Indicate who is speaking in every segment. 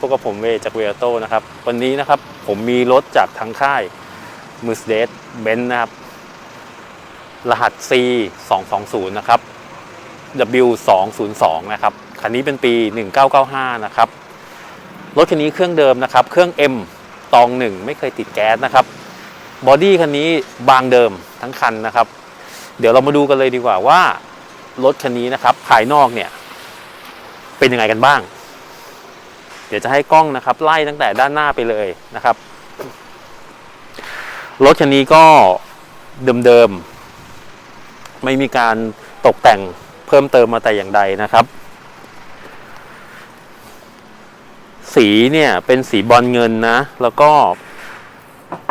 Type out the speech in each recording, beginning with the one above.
Speaker 1: พวกกับผมเวจากเวโตนะครับ วันนี้นะครับผมมีรถจากทางค่าย Mercedes Benz นะครับ รหัส C 2 2 0นะครับ W 2 0 2นะครับ คันนี้เป็นปี 1995 นะครับ รถคันนี้เครื่องเดิมนะครับ เครื่อง M ตองหนึ่งไม่เคยติดแก๊สนะครับ บอดี้คันนี้บางเดิมทั้งคันนะครับ เดี๋ยวเรามาดูกันเลยดีกว่าว่ารถคันนี้นะครับ ภายนอกเนี่ย เป็นยังไงกันบ้าง เดี๋ยวจะให้กล้องนะครับ ไล่ตั้งแต่ด้านหน้าไปเลยนะครับ รถคันนี้ก็เดิมๆ ไม่มีการตกแต่งเพิ่มเติมมาแต่อย่างใดนะครับ สีเนี่ยเป็นสีบอลเงินนะ แล้วก็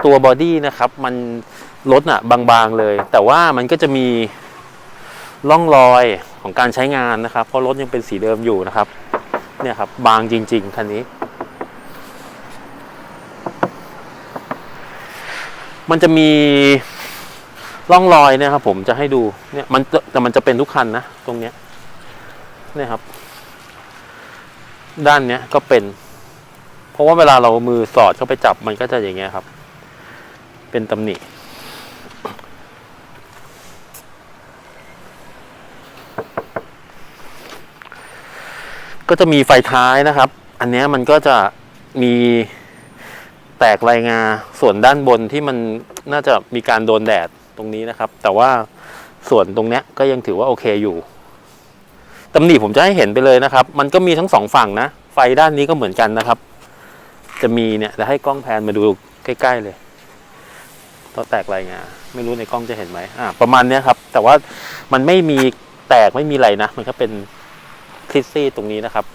Speaker 1: ตัวบอดี้นะครับมันรถอะบางๆเลย แต่ว่ามันก็จะมีร่องรอยของการใช้งานนะครับ เพราะรถยังเป็นสีเดิมอยู่นะครับ เนี่ยครับ บางจริง ๆ คันนี้ มันจะมีร่องรอยเนี่ยครับผมจะให้ดูเนี่ยมันแต่มันจะเป็นทุกคันนะ ตรงเนี้ยเนี่ยครับ ด้านเนี้ยก็เป็น เพราะว่าเวลาเรามือสอดเข้าไปจับมันก็จะอย่างเงี้ยครับ เป็นตำหนิ ก็จะมีไฟท้ายนะครับ อันนี้มันก็จะมีแตกรายงาส่วนด้านบนที่มันน่าจะมีการโดนแดดตรงนี้นะครับ แต่ว่าส่วนตรงเนี้ยก็ยังถือว่าโอเคอยู่ตำหนิผมจะให้เห็นไปเลยนะครับ มันก็มีทั้งสองฝั่งนะ ไฟด้านนี้ก็เหมือนกันนะครับ จะมีเนี่ยจะให้กล้องแพนมาดูใกล้ ๆเลยตัวแตกรายงาไม่รู้ในกล้องจะเห็นไหมอ่าประมาณเนี้ยครับ แต่ว่ามันไม่มีแตกไม่มีอะไรนะ มันก็เป็น คลิสซี่ตรงนี้นะครับ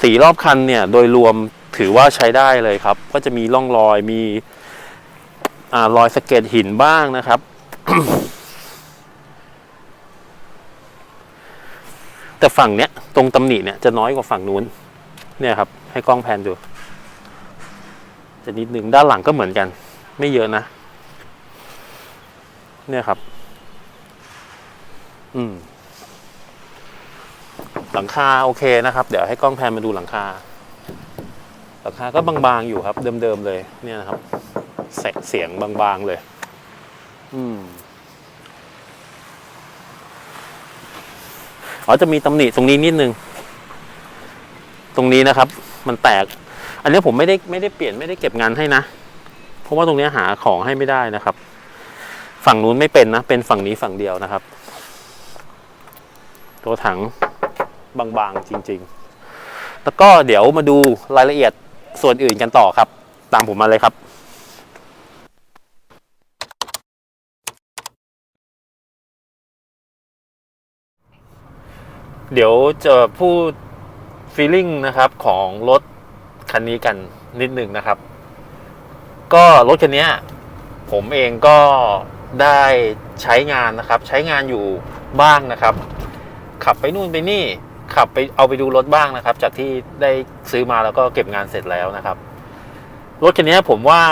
Speaker 1: สีรอบคันเนี่ย โดยรวมถือว่าใช้ได้เลยครับ ก็จะมีร่องรอยมีอรอยสะเก็ดหินบ้างนะครับ แต่ฝั่งเนี้ย ตรงตำหนิเนี่ยจะน้อยกว่าฝั่งนู้น เนี่ยครับ ให้กล้องแพนดู จะนิดนึงด้านหลังก็เหมือนกัน ไม่เยอะนะ เนี่ยครับ อืม หลังคาโอเคนะครับ เดี๋ยวให้กล้องแพนมาดูหลังคา หลังคาก็บางๆอยู่ครับ เดิมๆเลย เนี่ยนะครับเสเสียงบางๆเลย อืมอ๋อจะมีตำหนิตรงนี้นิดนึง ตรงนี้นะครับ มันแตก อันนี้ผมไม่ได้ไม่ได้เปลี่ยนไม่ได้เก็บงานให้นะ เพราะว่าตรงนี้หาของให้ไม่ได้นะครับ ฝั่งนู้นไม่เป็นนะ เป็นฝั่งนี้ฝั่งเดียวนะครับ ตัวถังบางๆจริง ๆ แล้วก็เดี๋ยวมาดูรายละเอียดส่วนอื่นกันต่อครับ ตามผมมาเลยครับเดี๋ยวจะพูดฟีลิ่งนะครับของรถคันนี้กันนิดหนึ่งนะครับ ก็รถคันนี้ผมเองก็ได้ใช้งานนะครับ ใช้งานอยู่บ้างนะครับ ขับไปนู่นไปนี่ ขับไปเอาไปดูรถบ้างนะครับ จากที่ได้ซื้อมาแล้วก็เก็บงานเสร็จแล้วนะครับ รถคันนี้ผมว่า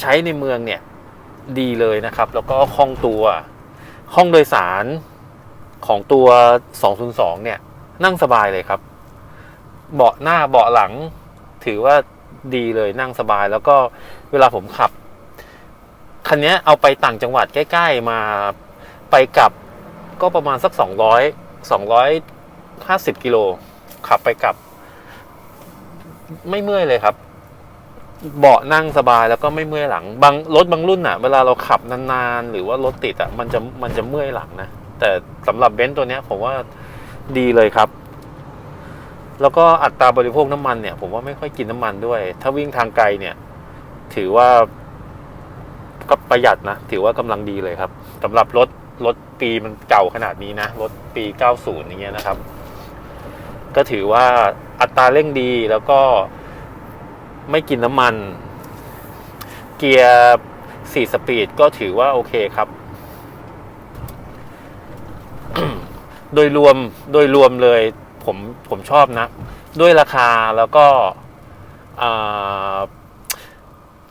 Speaker 1: ใช้ในเมืองเนี่ยดีเลยนะครับ แล้วก็คล่องตัว ห้องโดยสารของตัว 202 เนี่ย นั่งสบายเลยครับ เบาะหน้าเบาะหลัง ถือว่าดีเลยนั่งสบาย แล้วก็เวลาผมขับคันนี้เอาไปต่างจังหวัดใกล้ ๆ มาไปกลับ ก็ประมาณสัก 200 250 กิโล ขับไปกลับ ไม่เมื่อยเลยครับ เบาะนั่งสบายแล้วก็ไม่เมื่อยหลัง บางรถบางรุ่นอะเวลาเราขับนานๆ หรือว่ารถติดอะ มันจะมันจะเมื่อยหลังนะ แต่สำหรับเบนซ์ตัวเนี้ย ผมว่าดีเลยครับ แล้วก็อัตราบริโภคน้ำมันเนี่ย ผมว่าไม่ค่อยกินน้ำมันด้วย ถ้าวิ่งทางไกลเนี่ย ถือว่าก็ประหยัดนะ ถือว่ากำลังดีเลยครับสำหรับรถ รถปีมันเก่าขนาดนี้นะ รถปี 90 อย่างเงี้ยนะครับ ก็ถือว่าอัตราเร่งดีแล้วก็ไม่กินน้ำมัน เกียร์ 4 สปีดก็ถือว่าโอเคครับ โดยรวมโดยรวมเลยผมผมชอบนะ ด้วยราคาแล้วก็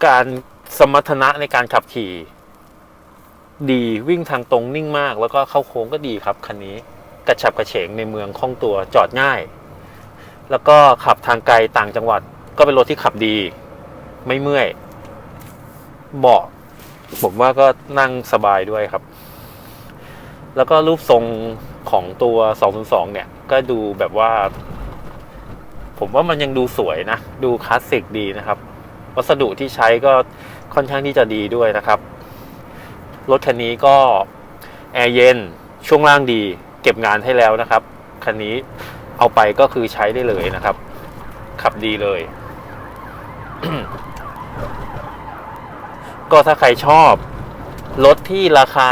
Speaker 1: การสมรรถนะในการขับขี่ ดีวิ่งทางตรงนิ่งมาก แล้วก็เข้าโค้งก็ดีครับคันนี้กระฉับกระเฉงในเมืองคล่องตัวจอดง่าย แล้วก็ขับทางไกลต่างจังหวัดก็เป็นรถที่ขับดี ไม่เมื่อยเบาะผมว่าก็นั่งสบายด้วยครับ แล้วก็รูปทรงของตัว 202 เนี่ย ก็ดูแบบว่า ผมว่ามันยังดูสวยนะ ดูคลาสสิกดีนะครับ วัสดุที่ใช้ก็ค่อนข้างที่จะดีด้วยนะครับ รถคันนี้ก็แอร์เย็นช่วงล่างดี เก็บงานให้แล้วนะครับ คันนี้เอาไปก็คือใช้ได้เลยนะครับ ขับดีเลย ก็ถ้าใครชอบรถที่ราคา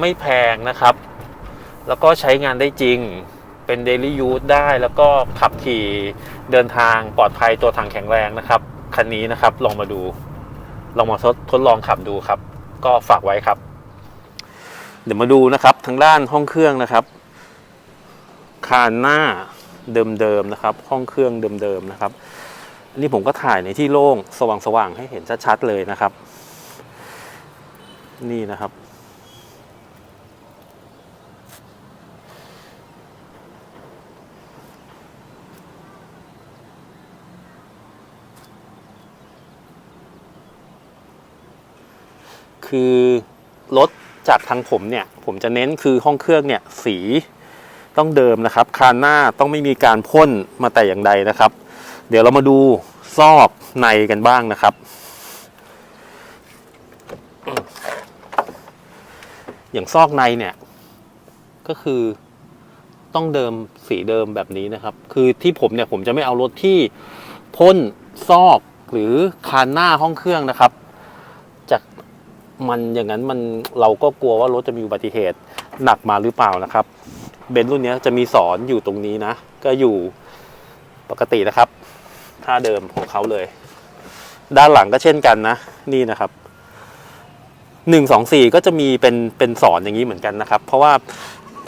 Speaker 1: ไม่แพงนะครับ แล้วก็ใช้งานได้จริงเป็น daily use ได้แล้วก็ขับขี่เดินทางปลอดภัยตัวถังแข็งแรงนะครับ คันนี้นะครับลองมาดู ลองมาทดทดลองขับดูครับ ก็ฝากไว้ครับ เดี๋ยวมาดูนะครับทางด้านห้องเครื่องนะครับคานหน้าเดิมๆนะครับ ห้องเครื่องเดิมๆนะครับอันนี้ผมก็ถ่ายในที่โล่งสว่างๆให้เห็นชัดๆเลยนะครับ นี่นะครับ คือรถจากทางผมเนี่ยผมจะเน้นคือห้องเครื่องเนี่ยสีต้องเดิมนะครับ คานหน้าต้องไม่มีการพ่นมาแต่อย่างใดนะครับ เดี๋ยวเรามาดูซอกในกันบ้างนะครับ อย่างซอกในเนี่ยก็คือต้องเดิมสีเดิมแบบนี้นะครับ คือที่ผมเนี่ยผมจะไม่เอารถที่พ่นซอกหรือคานหน้าห้องเครื่องนะครับ มันอย่างนั้นมันเราก็กลัวว่ารถจะมีอุบัติเหตุหนักมาหรือเปล่านะครับเบนซ์รุ่นนี้จะมีสอนอยู่ตรงนี้นะ ก็อยู่ปกตินะครับท่าเดิมของเขาเลย ด้านหลังก็เช่นกันนะ นี่นะครับหนึ่งสองสี่ก็จะมีเป็นเป็นสอนอย่างนี้เหมือนกันนะครับ เพราะว่า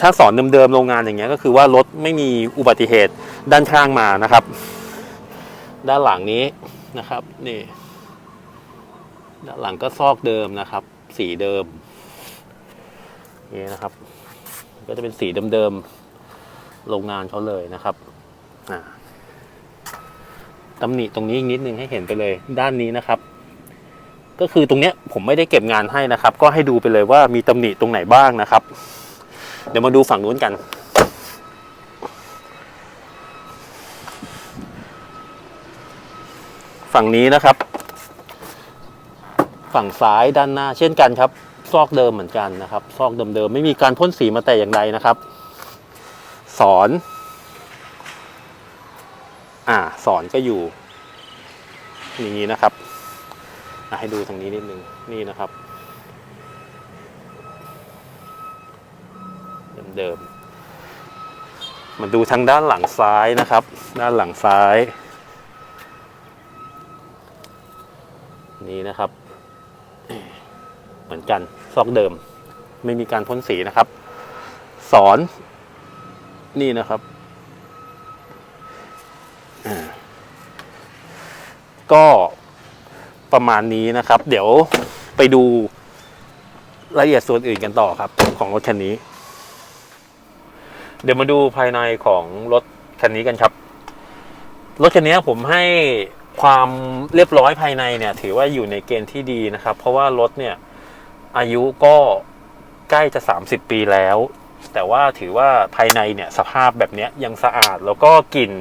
Speaker 1: ถ้าสอนเดิมๆโรงงานอย่างเงี้ยก็คือว่ารถไม่มีอุบัติเหตุด้านข้างมานะครับ ด้านหลังนี้นะครับ นี่ ด้านหลังก็ซอกเดิมนะครับ สีเดิมนี่นะครับ ก็จะเป็นสีเดิมๆโรงงานเขาเลยนะครับตำหนิตรงนี้อีกนิดนึงให้เห็นไปเลยด้านนี้นะครับ ก็คือตรงเนี้ยผมไม่ได้เก็บงานให้นะครับ ก็ให้ดูไปเลยว่ามีตำหนิตรงไหนบ้างนะครับ เดี๋ยวมาดูฝั่งนู้นกันฝั่งนี้นะครับ ฝั่งซ้ายด้านหน้า เช่นกันครับ ซอกเดิมเหมือนกันนะครับ ซอกเดิมๆไม่มีการพ่นสีมาแต่อย่างใดนะครับ สอนอ่าสอนก็อยู่ อย่างนี้นะครับให้ดูทางนี้นิดนึงนี่นะครับ เดิมๆมาดูทางด้านหลังซ้ายนะครับ ด้านหลังซ้าย นี่นะครับ เหมือนกันซอกเดิม ไม่มีการพ่นสีนะครับ สอนนี่นะครับอ่าก็ประมาณนี้นะครับ เดี๋ยวไปดูรายละเอียดส่วนอื่นกันต่อครับ ของรถคันนี้ เดี๋ยวมาดูภายในของรถคันนี้กันครับ รถคันนี้ผมให้ความเรียบร้อยภายในเนี่ย ถือว่าอยู่ในเกณฑ์ที่ดีนะครับ เพราะว่ารถเนี่ย อายุก็ใกล้จะ 30 ปีแล้ว แต่ว่าถือว่าภายในเนี่ยสภาพแบบเนี้ยยังสะอาดแล้วก็กลิ่น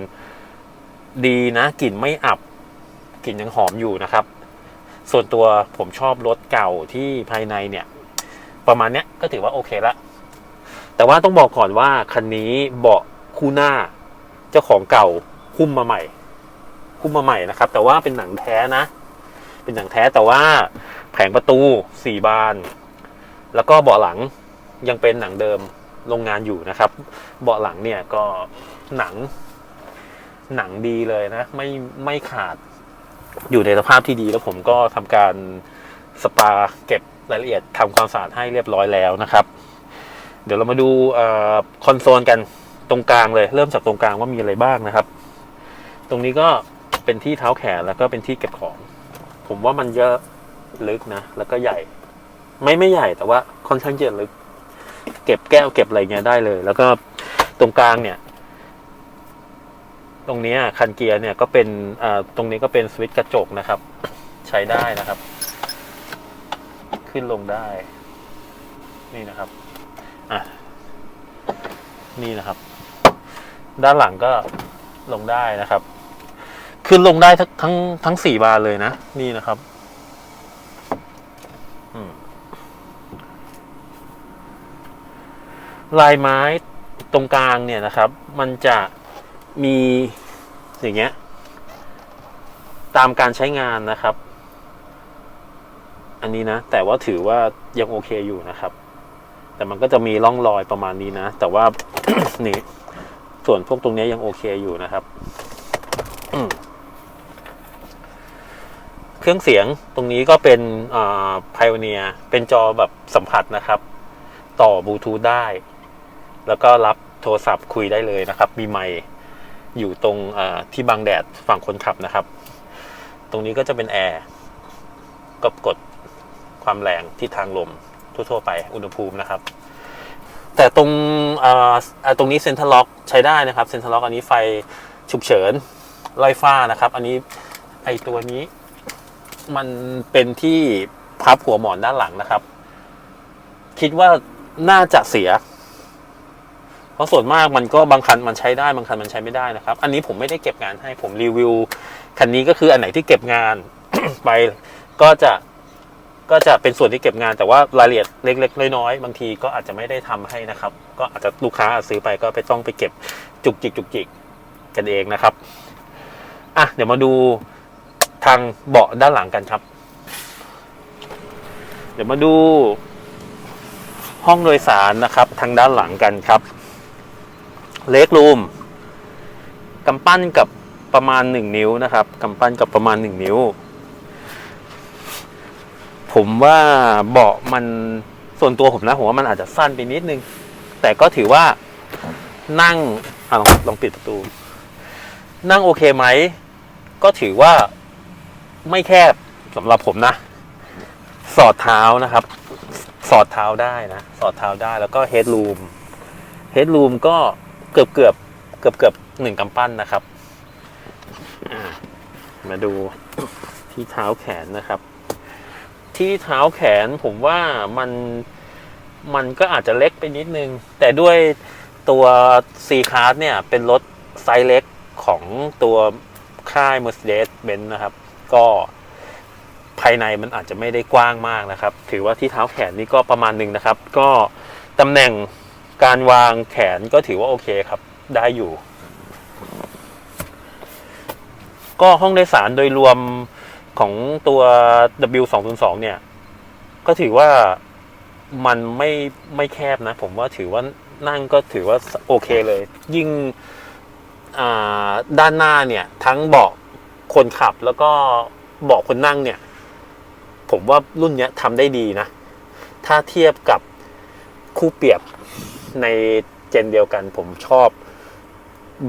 Speaker 1: ดีนะกลิ่นไม่อับกลิ่นยังหอมอยู่นะครับ ส่วนตัวผมชอบรถเก่าที่ภายในเนี่ย ประมาณเนี้ยก็ถือว่าโอเคละแต่ว่าต้องบอกก่อนว่าคันนี้เบาะคู่หน้าเจ้าของเก่าหุ้มมาใหม่หุ้มมาใหม่นะครับ แต่ว่าเป็นหนังแท้นะ เป็นหนังแท้แต่ว่าแผงประตูสี่บาน แล้วก็เบาะหลังยังเป็นหนังเดิมโรงงานอยู่นะครับ เบาะหลังเนี่ยก็หนัง หนังดีเลยนะ ไม่ไม่ขาดอยู่ในสภาพที่ดีแล้วผมก็ทำการสปาเก็บรายละเอียดทำความสะอาดให้เรียบร้อยแล้วนะครับ เดี๋ยวเรามาดูคอนโซลกันตรงกลางเลย เริ่มจากตรงกลางว่ามีอะไรบ้างนะครับ ตรงนี้ก็เป็นที่เท้าแขนแล้วก็เป็นที่เก็บของ ผมว่ามันเยอะลึกนะ แล้วก็ใหญ่ ไม่ไม่ใหญ่แต่ว่าค่อนข้างเยอะลึก เก็บแก้วเก็บอะไรเงี้ยได้เลย แล้วก็ตรงกลางเนี่ย ตรงนี้คันเกียร์เนี่ยก็เป็นตรงนี้ก็เป็นสวิตช์กระจกนะครับ ใช้ได้นะครับ ขึ้นลงได้ นี่นะครับอะนี่นะครับ ด้านหลังก็ลงได้นะครับ ขึ้นลงได้ทั้งทั้งทั้งสี่บานเลยนะ นี่นะครับลายไม้ตรงกลางเนี่ยนะครับ มันจะมีอย่างเงี้ย ตามการใช้งานนะครับ อันนี้นะ แต่ว่าถือว่ายังโอเคอยู่นะครับ แต่มันก็จะมีร่องรอยประมาณนี้นะ แต่ว่านี่ส่วนพวกตรงนี้ยังโอเคอยู่นะครับ อืม เครื่องเสียงตรงนี้ก็เป็นอ่า Pioneer เป็นจอแบบสัมผัสนะครับ ต่อบลูทูธได้ แล้วก็รับโทรศัพท์คุยได้เลยนะครับ มีไมค์อยู่ตรงที่บังแดดฝั่งคนขับนะครับ ตรงนี้ก็จะเป็นแอร์ก็กดความแรงที่ทางลมทั่วๆไปอุณหภูมินะครับ แต่ตรงตรงนี้เซ็นทรัลล็อกใช้ได้นะครับเซ็นทรัลล็อกอันนี้ไฟฉุกเฉินไล่ฟ้านะครับ อันนี้ไอตัวนี้ มันเป็นที่พับหัวหมอนด้านหลังนะครับ คิดว่าน่าจะเสีย เพราะส่วนมากมันก็บางคันมันใช้ได้บางคันมันใช้ไม่ได้นะครับ อันนี้ผมไม่ได้เก็บงานให้ผมรีวิวคันนี้ก็คืออันไหนที่เก็บงานไปก็จะก็จะเป็นส่วนที่เก็บงานแต่ว่ารายละเอียดเล็ก ๆ น้อยๆบางทีก็อาจจะไม่ได้ทำให้นะครับ ก็อาจจะลูกค้าซื้อไปก็ไปต้องไปเก็บจุกจิกจุกจิกกันเองนะครับอะเดี๋ยวมาดู ทางเบาะด้านหลังกันครับ เดี๋ยวมาดู ห้องโดยสารนะครับ ทางด้านหลังกันครับ เล็กรูมกำปั้นกับประมาณหนึ่งนิ้วนะครับกำปั้นกับประมาณหนึ่งนิ้ว ผมว่าเบาะมันส่วนตัวผมนะผมว่ามันอาจจะสั้นไปนิดนึง แต่ก็ถือว่านั่งอลองลองปิดประตู นั่งโอเคไหม ก็ถือว่า ไม่แคบสำหรับผมนะ สอดเท้านะครับ สอดเท้าได้นะ สอดเท้าได้แล้วก็เฮดรูมเฮดรูมก็เกือบเกือบเกือบเกือบหนึ่งกำปั้นนะครับมาดูที่เท้าแขนนะครับ ที่เท้าแขนผมว่ามันมันก็อาจจะเล็กไปนิดนึง แต่ด้วยตัว C Class เนี่ยเป็นรถไซส์เล็กของตัวค่าย Mercedes-Benz นะครับ ก็ภายในมันอาจจะไม่ได้กว้างมากนะครับ ถือว่าที่เท้าแขนนี่ก็ประมาณหนึ่งนะครับ ก็ตำแหน่งการวางแขนก็ถือว่าโอเคครับ ได้อยู่ ก็ห้องโดยสารโดยรวมของตัว W202 เนี่ย ก็ถือว่ามันไม่ไม่แคบนะ ผมว่าถือว่านั่งก็ถือว่าโอเคเลย ยิ่งด้านหน้าเนี่ย ทั้งเบาะ คนขับแล้วก็บาะคนนั่งเนี่ย ผมว่ารุ่นเนี้ยทำได้ดีนะ ถ้าเทียบกับคู่เปรียบในเจนเดียวกัน ผมชอบ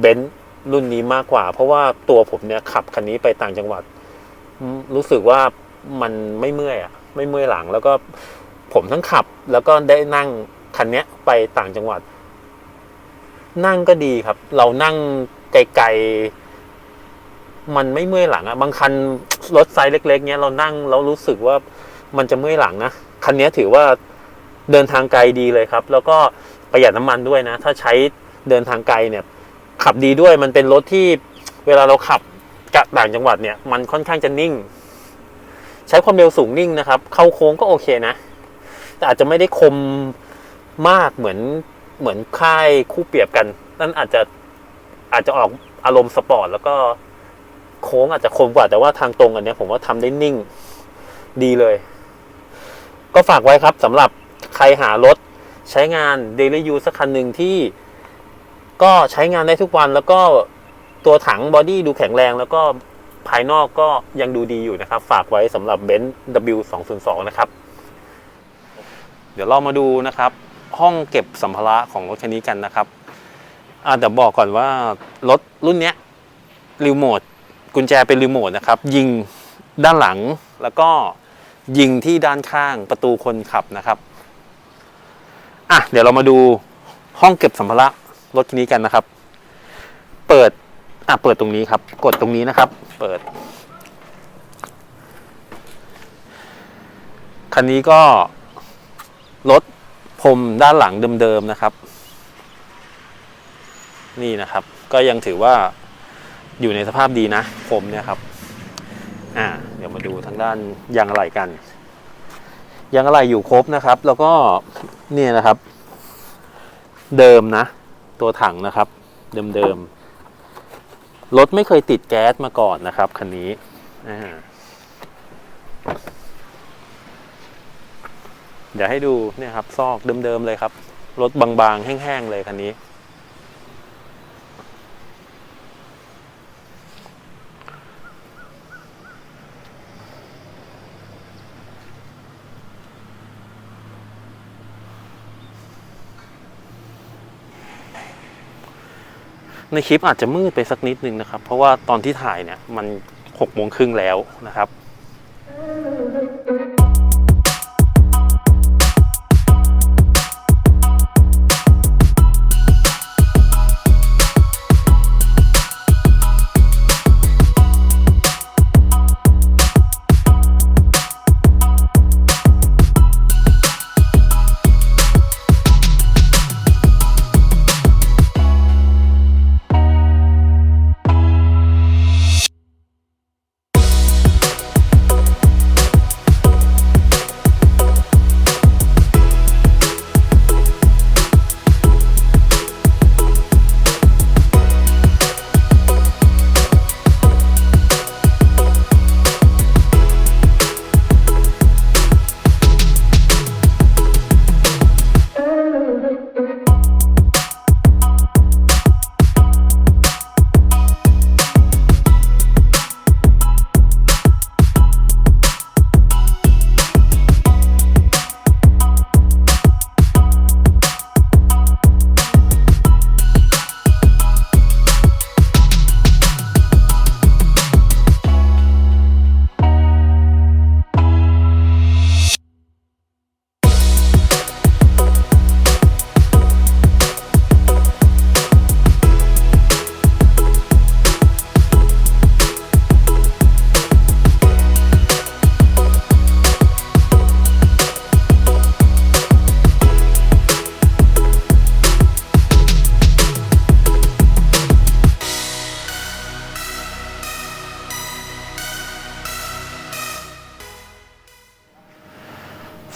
Speaker 1: เบนซ์รุ่นนี้มากกว่า เพราะว่าตัวผมเนี่ยขับคันนี้ไปต่างจังหวัด รู้สึกว่ามันไม่เมื่อยอะไม่เมื่อยหลัง แล้วก็ผมทั้งขับ แล้วก็ได้นั่งคันนี้ไปต่างจังหวัด นั่งก็ดีครับ เรานั่งไกลๆ มันไม่เมื่อยหลังอะบางคันรถไซส์เล็ก ๆ เนี้ยเรานั่งแล้วรู้สึกว่ามันจะเมื่อยหลังนะคันนี้ถือว่าเดินทางไกลดีเลยครับ แล้วก็ประหยัดน้ำมันด้วยนะ ถ้าใช้เดินทางไกลเนี่ย ขับดีด้วยมันเป็นรถที่เวลาเราขับกะต่างจังหวัดเนี่ย มันค่อนข้างจะนิ่ง ใช้ความเร็วสูงนิ่งนะครับ เข้าโค้งก็โอเคนะ แต่อาจจะไม่ได้คมมากเหมือนเหมือนค่ายคู่เปรียบกัน นั่นอาจจะอาจจะออกอารมณ์สปอร์ตแล้วก็ โค้งอาจจะคมกว่าแต่ว่าทางตรงอันนี้ผมว่าทำได้นิ่งดีเลย ก็ฝากไว้ครับสำหรับใครหารถใช้งาน daily use สักคันหนึ่งที่ ก็ใช้งานได้ทุกวันแล้วก็ตัวถังบอดี้ดูแข็งแรงแล้วก็ภายนอกก็ยังดูดีอยู่นะครับ ฝากไว้สำหรับเบนซ์ W202 นะครับ เดี๋ยวเรามาดูนะครับ ห้องเก็บสัมภาระของรถคันนี้กันนะครับอาเดี๋ยวบอกก่อนว่ารถรุ่นนี้รีโมท กุญแจเป็นรีโมทนะครับ ยิงด้านหลังแล้วก็ยิงที่ด้านข้างประตูคนขับนะครับอะเดี๋ยวเรามาดูห้องเก็บสัมภาระรถคันนี้กันนะครับ เปิดอะเปิดตรงนี้ครับ กดตรงนี้นะครับ เปิดคันนี้ก็รถพรมด้านหลังเดิมๆนะครับ นี่นะครับ ก็ยังถือว่า อยู่ในสภาพดีนะพรมเนี่ยครับอ่าเดี๋ยวมาดูทางด้านยางอะไหล่กันยางอะไหล่อยู่ครบนะครับ แล้วก็เนี่ยนะครับ เดิมนะ ตัวถังนะครับ เดิมๆรถไม่เคยติดแก๊สมาก่อนนะครับคันนี้อ่าเดี๋ยวให้ดูเนี่ยครับ ซอกเดิมๆเลยครับ รถบางๆ แห้งๆเลยคันนี้ ในคลิปอาจจะมืดไปสักนิดนึงนะครับ เพราะว่าตอนที่ถ่ายเนี่ยมันหกโมงครึ่งแล้วนะครับ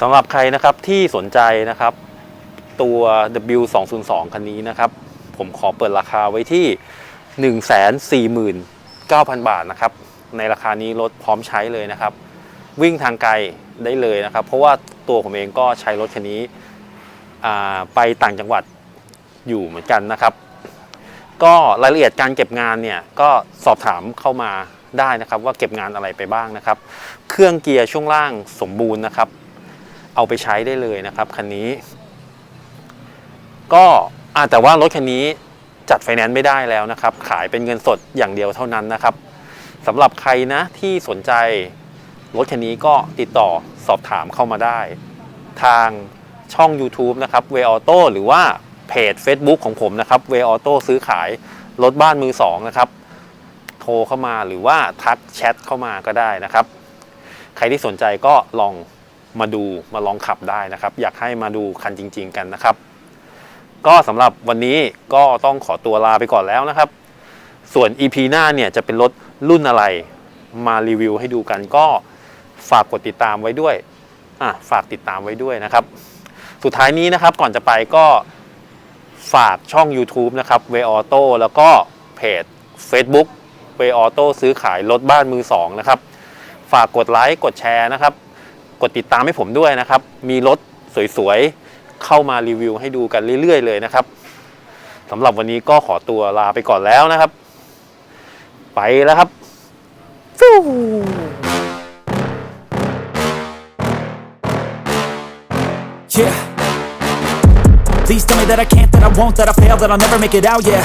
Speaker 1: สำหรับใครนะครับที่สนใจนะครับ ตัว W202 คันนี้นะครับ ผมขอเปิดราคาไว้ที่ 149,000 บาทนะครับ ในราคานี้รถพร้อมใช้เลยนะครับ วิ่งทางไกลได้เลยนะครับ เพราะว่าตัวผมเองก็ใช้รถคันนี้ไปต่างจังหวัดอยู่เหมือนกันนะครับ ก็รายละเอียดการเก็บงานเนี่ยก็สอบถามเข้ามาได้นะครับ ว่าเก็บงานอะไรไปบ้างนะครับ เครื่องเกียร์ช่วงล่างสมบูรณ์นะครับ เอาไปใช้ได้เลยนะครับคันนี้ ก็อาแต่ว่ารถคันนี้จัดไฟแนนซ์ไม่ได้แล้วนะครับ ขายเป็นเงินสดอย่างเดียวเท่านั้นนะครับสำหรับใครนะที่สนใจรถคันนี้ก็ติดต่อสอบถามเข้ามาได้ ทางช่อง YouTube นะครับ w a y Auto หรือว่าเพจ Facebook ของผมนะครับ w a y Auto ซื้อขายรถบ้านมือสองนะครับ โทรเข้ามาหรือว่าทักแชทเข้ามาก็ได้นะครับ ใครที่สนใจก็ลอง มาดูมาลองขับได้นะครับ อยากให้มาดูคันจริง ๆ กันนะครับ ก็สำหรับวันนี้ก็ต้องขอตัวลาไปก่อนแล้วนะครับ ส่วน EP หน้าเนี่ยจะเป็นรถรุ่นอะไรมารีวิวให้ดูกันก็ฝากกดติดตามไว้ด้วยอะฝากติดตามไว้ด้วยนะครับ สุดท้ายนี้นะครับก่อนจะไปก็ฝากช่อง YouTube นะครับ w a y Auto แล้วก็เพจ Facebook w a y Auto ซื้อขายรถบ้านมือสองนะครับ ฝากกดไลค์กดแชร์นะครับ กดติดตามให้ผมด้วยนะครับ มีรถสวยๆ เข้ามารีวิวให้ดูกันเรื่อยๆ เลยนะครับสำหรับวันนี้ก็ขอตัวลาไปก่อนแล้วนะครับ ไปแล้วครับฟู
Speaker 2: Yeah. Please tell me that I can't, that I won't, that I fail, that I'll never make it out, yeah.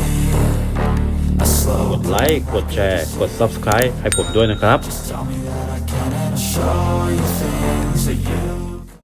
Speaker 2: I slow
Speaker 1: กดไลค์กดแชร์ กด Subscribe ให้ผมด้วยนะครับ